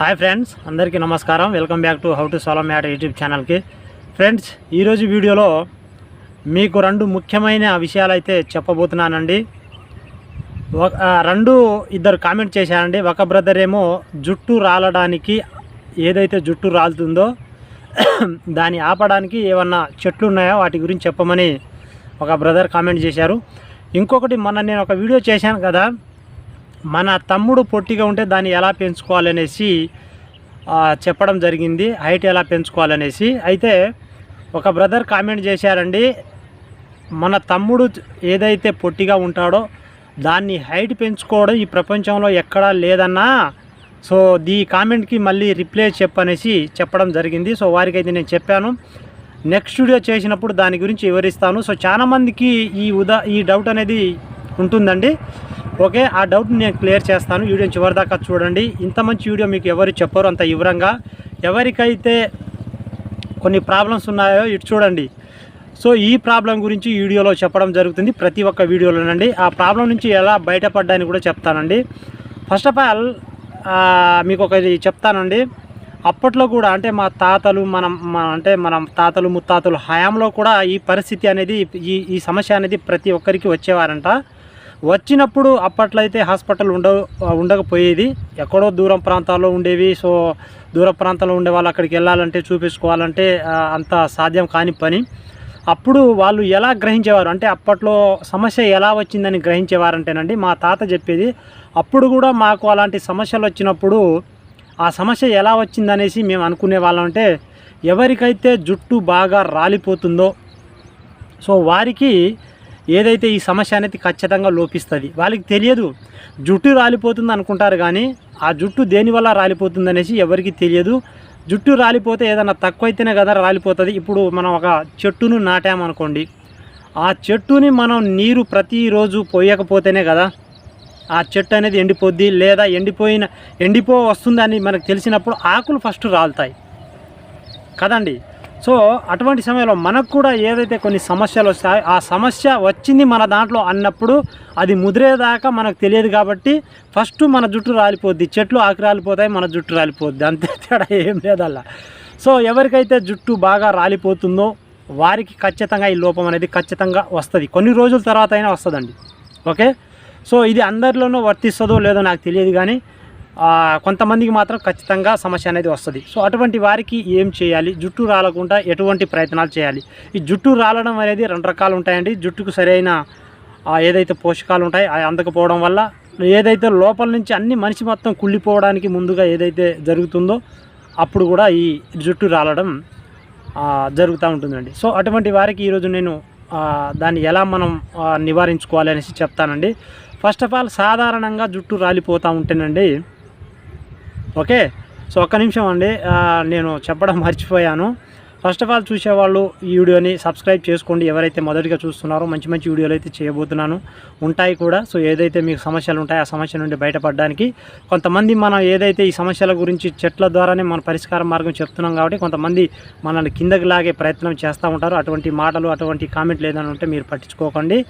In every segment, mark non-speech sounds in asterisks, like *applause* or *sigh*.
Hi friends అందరికీ నమస్కారం. Welcome back to how to solve matter YouTube ఛానల్కి friends ఈరోజు వీడియోలో మీకు రెండు ముఖ్యమైన విషయాలు అయితే చెప్పబోతున్నానండి. ఒక రెండు ఇద్దరు కామెంట్ చేశారండి. ఒక బ్రదర్ ఏమో జుట్టు రాలడానికి ఏదైతే జుట్టు రాలుతుందో *coughs* దాన్ని ఆపడానికి ఏమన్నా చెట్లు ఉన్నాయో వాటి గురించి చెప్పమని ఒక బ్రదర్ కామెంట్ చేశారు. ఇంకొకటి మొన్న నేను ఒక వీడియో చేశాను కదా మన తమ్ముడు పొట్టిగా ఉంటే దాన్ని ఎలా పెంచుకోవాలనేసి చెప్పడం జరిగింది. హైట్ ఎలా పెంచుకోవాలనేసి. అయితే ఒక బ్రదర్ కామెంట్ చేశారండి మన తమ్ముడు ఏదైతే పొట్టిగా ఉంటాడో దాన్ని హైట్ పెంచుకోవడం ఈ ప్రపంచంలో ఎక్కడా లేదన్నా సో దీ కామెంట్కి మళ్ళీ రిప్లై చెప్పనేసి చెప్పడం జరిగింది. సో వారికైతే నేను చెప్పాను. నెక్స్ట్ వీడియో చేసినప్పుడు దాని గురించి వివరిస్తాను. సో చాలామందికి ఈ ఉదా ఈ డౌట్ అనేది ఉంటుందండి. ఓకే ఆ డౌట్ని నేను క్లియర్ చేస్తాను. వీడియో చివరిదాకా చూడండి. ఇంత మంచి వీడియో మీకు ఎవరు చెప్పరు అంత వివరంగా. ఎవరికైతే కొన్ని ప్రాబ్లమ్స్ ఉన్నాయో ఇటు చూడండి. సో ఈ ప్రాబ్లం గురించి వీడియోలో చెప్పడం జరుగుతుంది. ప్రతి ఒక్క వీడియోలోనండి. ఆ ప్రాబ్లం నుంచి ఎలా బయటపడ్డాని కూడా చెప్తానండి. ఫస్ట్ ఆఫ్ ఆల్ మీకు ఒకటి చెప్తానండి. అప్పట్లో కూడా అంటే మా తాతలు మనం అంటే మనం తాతలు ముత్తాతలు హయాంలో కూడా ఈ పరిస్థితి అనేది ఈ ఈ సమస్య అనేది ప్రతి ఒక్కరికి వచ్చేవారంట. వచ్చినప్పుడు అప్పట్లో అయితే హాస్పిటల్ ఉండ ఉండకపోయేది. ఎక్కడో దూరం ప్రాంతాల్లో ఉండేవి. సో దూర ప్రాంతాల్లో ఉండే వాళ్ళు అక్కడికి వెళ్ళాలంటే చూపించుకోవాలంటే అంత సాధ్యం కాని పని. అప్పుడు వాళ్ళు ఎలా గ్రహించేవారు? అంటే అప్పట్లో సమస్య ఎలా వచ్చిందని గ్రహించేవారంటేనండి మా తాత చెప్పేది అప్పుడు కూడా మాకు అలాంటి సమస్యలు వచ్చినప్పుడు ఆ సమస్య ఎలా వచ్చిందనేసి మేము అనుకునే వాళ్ళం అంటే ఎవరికైతే జుట్టు బాగా రాలిపోతుందో సో వారికి ఏదైతే ఈ సమస్య అనేది ఖచ్చితంగా లోపిస్తుంది. వాళ్ళకి తెలియదు జుట్టు రాలిపోతుంది అనుకుంటారు కానీ ఆ జుట్టు దేనివల్ల రాలిపోతుంది అనేసి ఎవరికి తెలియదు. జుట్టు రాలిపోతే ఏదైనా తక్కువైతేనే కదా రాలిపోతుంది. ఇప్పుడు మనం ఒక చెట్టును నాటామనుకోండి ఆ చెట్టుని మనం నీరు ప్రతిరోజు పోయకపోతేనే కదా ఆ చెట్టు అనేది ఎండిపోద్ది లేదా ఎండిపోయిన ఎండిపో వస్తుందని మనకు తెలిసినప్పుడు ఆకులు ఫస్ట్ రాలుతాయి. కదండి? సో అటువంటి సమయంలో మనకు కూడా ఏదైతే కొన్ని సమస్యలు వస్తాయో ఆ సమస్య వచ్చింది మన దాంట్లో అన్నప్పుడు అది ముదిరేదాకా మనకు తెలియదు కాబట్టి ఫస్ట్ మన జుట్టు రాలిపోద్ది. చెట్లు ఆకు రాలిపోతాయి మన జుట్టు రాలిపోద్ది. అంతే తేడా ఏం లేదల్లా. సో ఎవరికైతే జుట్టు బాగా రాలిపోతుందో వారికి ఖచ్చితంగా ఈ లోపం అనేది ఖచ్చితంగా వస్తుంది. కొన్ని రోజుల తర్వాత అయినా వస్తుందండి. ఓకే? సో ఇది అందరిలోనూ వర్తిస్తుందో లేదో నాకు తెలియదు కానీ కొంతమందికి మాత్రం ఖచ్చితంగా సమస్య అనేది వస్తుంది. సో అటువంటి వారికి ఏం చేయాలి? జుట్టు రాలకుండా ఎటువంటి ప్రయత్నాలు చేయాలి? ఈ జుట్టు రాలడం అనేది రెండు రకాలు ఉంటాయండి. జుట్టుకు సరైన ఏదైతే పోషకాలు ఉంటాయో అవి అందకపోవడం వల్ల ఏదైతే లోపల నుంచి అన్ని మనిషి మొత్తం కుళ్ళిపోవడానికి ముందుగా ఏదైతే జరుగుతుందో అప్పుడు కూడా ఈ జుట్టు రాలడం జరుగుతూ ఉంటుందండి. సో అటువంటి వారికి ఈరోజు నేను దాన్ని ఎలా మనం నివారించుకోవాలి అనేసి చెప్తానండి. ఫస్ట్ ఆఫ్ ఆల్ సాధారణంగా జుట్టు రాలిపోతూ ఉంటేనండి ఓకే? సో ఒక్క నిమిషం అండి. నేను చెప్పడం మర్చిపోయాను. ఫస్ట్ ఆఫ్ ఆల్ చూసేవాళ్ళు ఈ వీడియోని సబ్స్క్రైబ్ చేసుకోండి. ఎవరైతే మొదటిగా చూస్తున్నారో మంచి మంచి వీడియోలు అయితే చేయబోతున్నాను. ఉంటాయి కూడా. సో ఏదైతే మీకు సమస్యలు ఉంటాయో ఆ సమస్య నుండి బయటపడడానికి కొంతమంది మనం ఏదైతే ఈ సమస్యల గురించి చెట్ల ద్వారానే మన పరిష్కార మార్గం చెప్తున్నాం కాబట్టి కొంతమంది మనల్ని కిందకి లాగే ప్రయత్నం చేస్తూ ఉంటారు. అటువంటి మాటలు అటువంటి కామెంట్లు ఏదైనా ఉంటే మీరు పట్టించుకోకండి.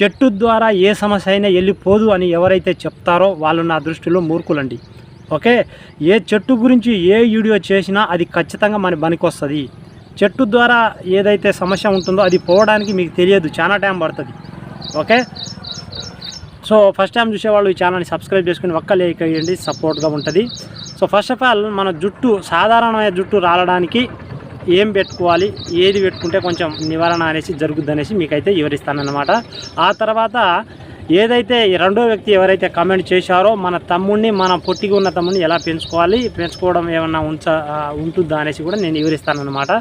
చెట్టు ద్వారా ఏ సమస్య అయినా వెళ్ళిపోదు అని ఎవరైతే చెప్తారో వాళ్ళు నా దృష్టిలో మూర్ఖులండి. ఓకే? ఏ చెట్టు గురించి ఏ వీడియో చేసినా అది ఖచ్చితంగా మన పనికి వస్తుంది చెట్టు ద్వారా ఏదైతే సమస్య ఉంటుందో అది పోవడానికి మీకు తెలియదు. చాలా టైం పడుతుంది. ఓకే? సో ఫస్ట్ టైం చూసేవాళ్ళు ఈ ఛానల్ని సబ్స్క్రైబ్ చేసుకుని ఒక్క లేక్ వేయండి. సపోర్ట్గా ఉంటుంది. సో ఫస్ట్ ఆఫ్ ఆల్ మన జుట్టు సాధారణమైన జుట్టు రాలడానికి ఏం పెట్టుకోవాలి? ఏది పెట్టుకుంటే కొంచెం నివారణ అనేసి జరుగుద్ది అనేసి మీకైతే వివరిస్తానన్నమాట. ఆ తర్వాత ఏదైతే ఈ రెండో వ్యక్తి ఎవరైతే కమెంట్ చేశారో మన తమ్ముడిని మన పొట్టిగా ఉన్న తమ్ముడిని ఎలా పెంచుకోవాలి పెంచుకోవడం ఏమన్నా ఉంచ ఉంటుందా అనేసి కూడా నేను వివరిస్తానన్నమాట.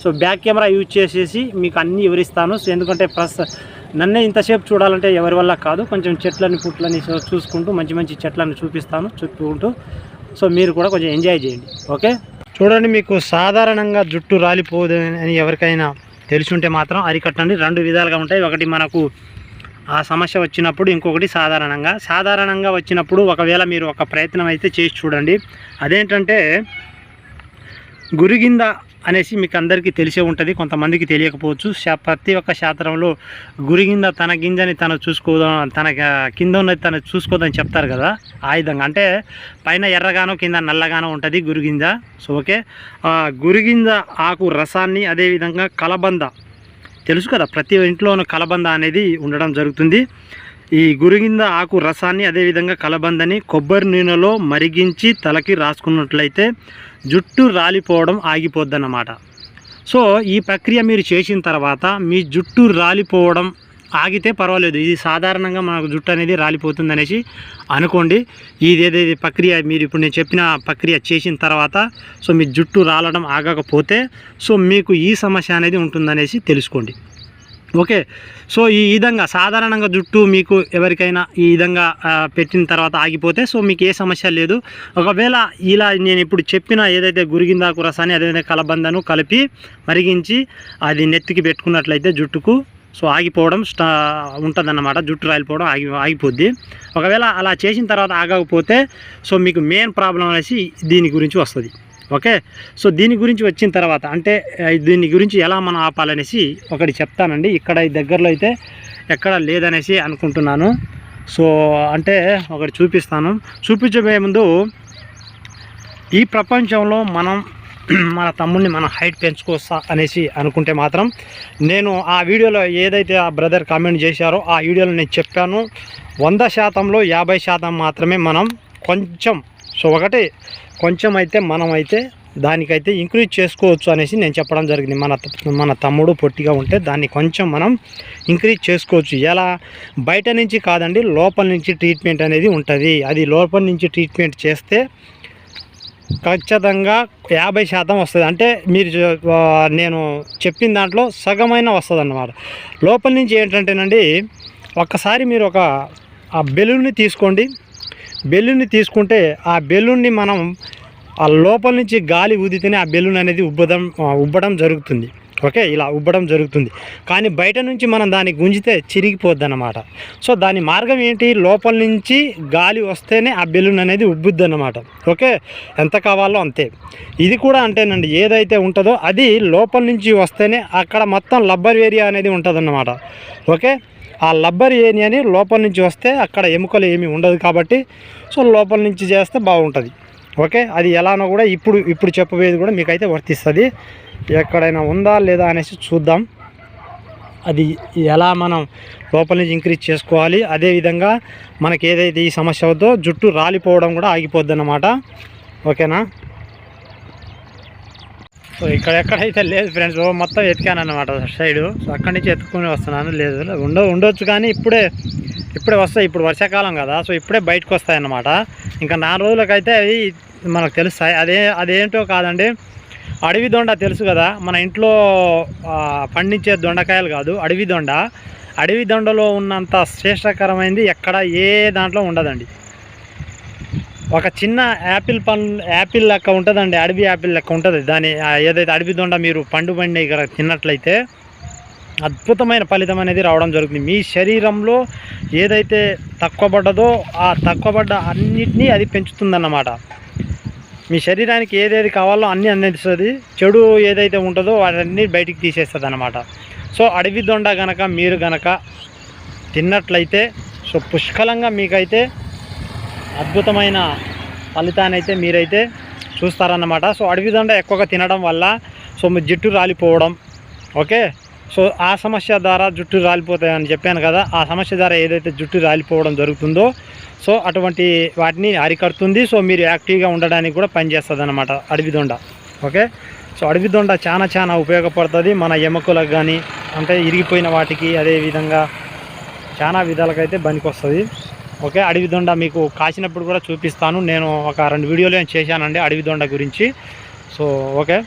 సో బ్యాక్ కెమెరా యూజ్ చేసేసి మీకు అన్నీ వివరిస్తాను. సో ఎందుకంటే ప్లస్ నన్నే ఇంతసేపు చూడాలంటే ఎవరి వల్ల కాదు. కొంచెం చెట్లని పుట్లని చూసుకుంటూ మంచి మంచి చెట్లను చూపిస్తాను చూపుకుంటూ సో మీరు కూడా కొంచెం ఎంజాయ్ చేయండి. ఓకే? చూడండి మీకు సాధారణంగా జుట్టు రాలిపోదు అని ఎవరికైనా తెలిసి ఉంటే మాత్రం అరికట్టండి. రెండు విధాలుగా ఉంటాయి. ఒకటి మనకు ఆ సమస్య వచ్చినప్పుడు ఇంకొకటి సాధారణంగా. సాధారణంగా వచ్చినప్పుడు ఒకవేళ మీరు ఒక ప్రయత్నం అయితే చేసి చూడండి. అదేంటంటే గురిగింద అనేసి మీకు అందరికీ తెలిసే ఉంటుంది కొంతమందికి తెలియకపోవచ్చు. ప్రతి ఒక్క శాస్త్రంలో గురిగింద తన గింజని తను చూసుకోదాం తన కింద ఉన్నది తను చూసుకోదని చెప్తారు కదా ఆ విధంగా. అంటే పైన ఎర్రగానో కింద నల్లగానో ఉంటుంది గురిగింజ సో ఓకే. గురిగింద గురిగింజ ఆకు రసాన్ని అదేవిధంగా కలబంద తెలుసు కదా ప్రతి ఇంట్లోనూ కలబంద అనేది ఉండడం జరుగుతుంది. ఈ గురిగింద ఆకు రసాన్ని అదేవిధంగా కలబందని కొబ్బరి నూనెలో మరిగించి తలకి రాసుకున్నట్లయితే జుట్టు రాలిపోవడం ఆగిపోద్దన్నమాట. సో ఈ ప్రక్రియ మీరు చేసిన తర్వాత మీ జుట్టు రాలిపోవడం ఆగితే పర్వాలేదు. ఇది సాధారణంగా మనకు జుట్టు అనేది రాలిపోతుంది అనేసి అనుకోండి. ఇది ఏదైతే ప్రక్రియ మీరు ఇప్పుడు నేను చెప్పిన ప్రక్రియ చేసిన తర్వాత సో మీ జుట్టు రాలడం ఆగకపోతే సో మీకు ఈ సమస్య అనేది ఉంటుందనేసి తెలుసుకోండి. ఓకే. సో ఈ విధంగా సాధారణంగా జుట్టు మీకు ఎవరికైనా ఈ విధంగా పెట్టిన తర్వాత ఆగిపోతే సో మీకు ఏ సమస్య లేదు. ఒకవేళ ఇలా నేను ఇప్పుడు చెప్పిన ఏదైతే గురిగిందాకు రసాన్ని అదేవిధంగా కలబందను కలిపి మరిగించి అది నెత్తికి పెట్టుకున్నట్లయితే జుట్టుకు సో ఆగిపోవడం స్టా ఉంటుందన్నమాట. జుట్టు రాలిపోవడం ఆగి ఆగిపోద్ది. ఒకవేళ అలా చేసిన తర్వాత ఆగకపోతే సో మీకు మెయిన్ ప్రాబ్లం అనేసి దీని గురించి వస్తుంది. ఓకే? సో దీని గురించి వచ్చిన తర్వాత అంటే దీని గురించి ఎలా మనం ఆపాలనేసి ఒకటి చెప్తానండి. ఇక్కడ దగ్గరలో అయితే ఎక్కడ లేదనేసి అనుకుంటున్నాను. సో అంటే ఒకటి చూపిస్తాను. చూపించబోయే ముందు ఈ ప్రపంచంలో మనం *clears throat* మన తమ్ముడిని మనం హైట్ పెంచుకోవచ్చా అనేసి అనుకుంటే మాత్రం నేను ఆ వీడియోలో ఏదైతే ఆ బ్రదర్ కామెంట్ చేశారో ఆ వీడియోలో నేను చెప్పాను. వంద శాతంలో యాభై శాతం మాత్రమే మనం కొంచెం సో ఒకటి కొంచెం అయితే మనం అయితే దానికైతే ఇంక్రీజ్ చేసుకోవచ్చు అనేసి నేను చెప్పడం జరిగింది. మన మన తమ్ముడు పొట్టిగా ఉంటే దాన్ని కొంచెం మనం ఇంక్రీజ్ చేసుకోవచ్చు. ఎలా? బయట నుంచి కాదండి లోపల నుంచి ట్రీట్మెంట్ అనేది ఉంటుంది. అది లోపల నుంచి ట్రీట్మెంట్ చేస్తే ఖచ్చితంగా యాభై శాతం వస్తుంది. అంటే మీరు నేను చెప్పిన దాంట్లో సగమైన వస్తుంది అన్నమాట లోపల నుంచి ఏంటంటేనండి ఒక్కసారి మీరు ఒక ఆ బెలూన్ని తీసుకోండి. బెలూన్ని తీసుకుంటే ఆ బెలూన్ని మనం ఆ లోపల నుంచి గాలి ఊదితేనే ఆ బెలూన్ అనేది ఉబ్బడం ఉబ్బడం జరుగుతుంది. ఓకే? ఇలా ఉబ్బడం జరుగుతుంది. కానీ బయట నుంచి మనం దాన్ని గుంజితే చిరిగిపోద్ది అనమాట సో దాని మార్గం ఏంటి? లోపల నుంచి గాలి వస్తేనే ఆ బెలూన్ అనేది ఉబ్బుద్ది అనమాట ఓకే? ఎంత కావాలో అంతే. ఇది కూడా అంటేనండి ఏదైతే ఉంటుందో అది లోపల నుంచి వస్తేనే అక్కడ మొత్తం లబ్బర్ ఏరియా అనేది ఉంటుందన్నమాట. ఓకే? ఆ లబ్బర్ ఏరియాని లోపల నుంచి వస్తే అక్కడ ఎముకలు ఏమీ ఉండదు కాబట్టి సో లోపల నుంచి చేస్తే బాగుంటుంది. ఓకే? అది ఎలానో కూడా ఇప్పుడు ఇప్పుడు చెప్పబోయేది కూడా మీకైతే వర్తిస్తుంది. ఎక్కడైనా ఉందా లేదా అనేసి చూద్దాం. అది ఎలా మనం లోపల నుంచి ఇంక్రీజ్ చేసుకోవాలి. అదేవిధంగా మనకి ఏదైతే ఈ సమస్య అవుతుందో జుట్టు రాలిపోవడం కూడా ఆగిపోద్ది అన్నమాట ఓకేనా? సో ఇక్కడ ఎక్కడైతే లేదు ఫ్రెండ్స్ ఓ మొత్తం ఎతికాను అనమాట సైడు. సో అక్కడి నుంచి ఎత్తుకుని వస్తున్నాను. లేదు ఉండ ఉండొచ్చు కానీ ఇప్పుడే ఇప్పుడే వస్తాయి ఇప్పుడు వర్షాకాలం కదా సో ఇప్పుడే బయటకు వస్తాయన్నమాట ఇంకా నాలుగు రోజులకైతే అవి మనకు తెలుస్తాయి. అదే అదేంటో కాదండి అడవి దొండ తెలుసు కదా మన ఇంట్లో పండించే దొండకాయలు కాదు అడవి దొండ. అడవి దొండలో ఉన్నంత శ్రేష్టకరమైనది ఎక్కడ ఏ దాంట్లో ఉండదండి. ఒక చిన్న యాపిల్ పండు యాపిల్ లెక్క ఉంటుందండి అడవి యాపిల్ లెక్క ఉంటుంది. దాని ఏదైతే అడవి దొండ మీరు పండు పండి ఇక్కడ తిన్నట్లయితే అద్భుతమైన ఫలితం అనేది రావడం జరుగుతుంది. మీ శరీరంలో ఏదైతే తక్కువ పడ్డదో ఆ తక్కువ పడ్డ అన్నిటినీ అది పెంచుతుందన్నమాట. మీ శరీరానికి ఏదేది కావాలో అన్నీ అందిస్తుంది. చెడు ఏదైతే ఉంటుందో వాటన్నీ బయటికి తీసేస్తుంది అనమాట సో అడవి దొండ గనక మీరు గనక తిన్నట్లయితే సో పుష్కలంగా మీకైతే అద్భుతమైన ఫలితాన్ని అయితే మీరైతే చూస్తారన్నమాట. సో అడవి దొండ ఎక్కువగా తినడం వల్ల సో మీ జిట్టు రాలిపోవడం ఓకే? సో ఆ సమస్య ద్వారా జుట్టు రాలిపోతాయని చెప్పాను కదా ఆ సమస్య ద్వారా ఏదైతే జుట్టు రాలిపోవడం జరుగుతుందో సో అటువంటి వాటిని అరికడుతుంది. సో మీరు యాక్టివ్గా ఉండడానికి కూడా పనిచేస్తుంది అనమాట అడవి దొండ. ఓకే? సో అడవి దొండ చాలా చాలా ఉపయోగపడుతుంది. మన ఎముకలకు కానీ అంటే ఇరిగిపోయిన వాటికి అదే విధంగా చాలా విధాలకైతే పనికొస్తుంది. ఓకే? అడవి దొండ మీకు కాసినప్పుడు కూడా చూపిస్తాను. నేను ఒక రెండు వీడియోలు ఏం చేశానండి అడవి దొండ గురించి. So okay?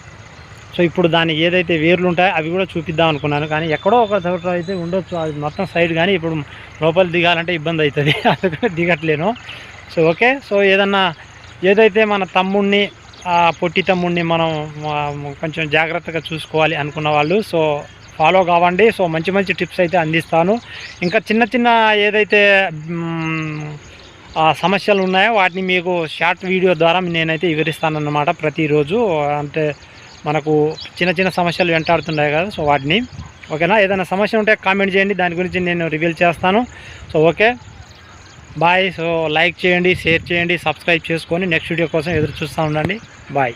సో ఇప్పుడు దాని ఏదైతే వేర్లు ఉంటాయో అవి కూడా చూపిద్దాం అనుకున్నాను. కానీ ఎక్కడో ఒక చోట అయితే ఉండొచ్చు. అది మొత్తం సైడ్ కానీ ఇప్పుడు లోపల దిగాలంటే ఇబ్బంది అవుతుంది. *laughs* అందుకని దిగట్లేను. So okay. సో ఏదన్నా ఏదైతే మన తమ్ముడిని ఆ పొట్టి తమ్ముడిని మనం కొంచెం జాగ్రత్తగా చూసుకోవాలి అనుకున్న వాళ్ళు సో ఫాలో కావండి. సో మంచి మంచి టిప్స్ అయితే అందిస్తాను. ఇంకా చిన్న చిన్న ఏదైతే సమస్యలు ఉన్నాయో వాటిని మీకు షార్ట్ వీడియో ద్వారా నేనైతే వివరిస్తానన్నమాట ప్రతిరోజు. అంటే మనకు చిన్న చిన్న సమస్యలు వెంటాడుతున్నాయి కదా సో వాటిని. ఓకేనా? ఏదైనా సమస్య ఉంటే కామెంట్ చేయండి దాని గురించి నేను రివీల్ చేస్తాను. So okay. Bye. So like చేయండి షేర్ చేయండి సబ్స్క్రైబ్ చేసుకొని నెక్స్ట్ వీడియో కోసం ఎదురు చూస్తూ ఉండండి. బాయ్.